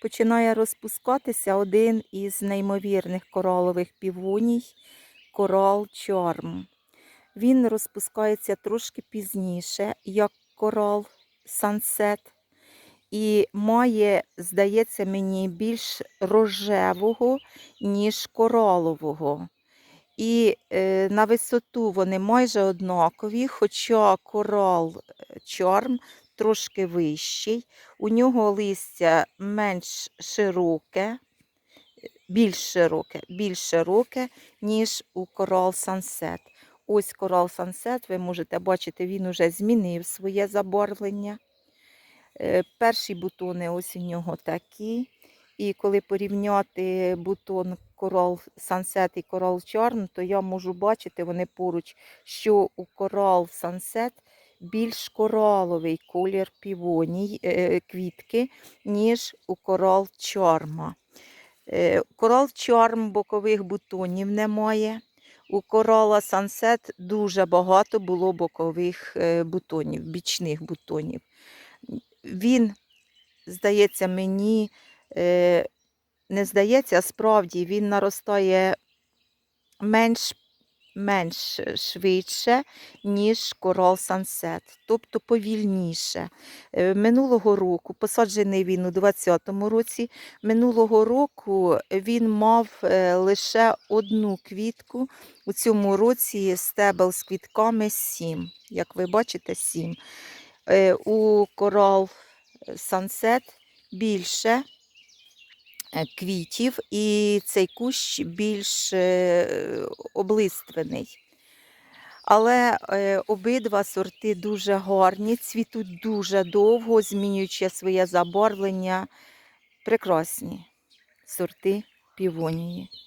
починає розпускатися один із неймовірних коралових півоній корал Чарм. Він розпускається трошки пізніше, як корал Сансет, і має, здається мені, більш рожевого, ніж коралового. І е, на висоту вони майже однакові, хоча корал е, Чарм трошки вищий. У нього листя менш широке, більш широке, більш широке, ніж у корал Сансет. Ось корал Сансет, ви можете бачити, він уже змінив своє забарвлення. Е, Перші бутони ось у нього такі. І коли порівняти бутон корал Sunset і корал Charm, то я можу бачити вони поруч, що у корал Sunset більш кораловий колір півоній е, квітки, ніж у корал Charm. Е, Корал Charm бокових бутонів немає. У корала Sunset дуже багато було бокових е, бутонів, бічних бутонів. Він, здається, мені е, не здається, а справді він наростає менш, менш швидше, ніж корал Sunset, тобто повільніше. Е, Минулого року, посаджений він у 2020 році, минулого року він мав е, лише одну квітку. У цьому році стебел з квітками 7. Як ви бачите, 7. Е, У корал Sunset більше е, квітів, і цей кущ більш облиствений. Але е, обидва сорти дуже гарні, цвітуть дуже довго, змінюючи своє забарвлення. Прекрасні сорти півонії.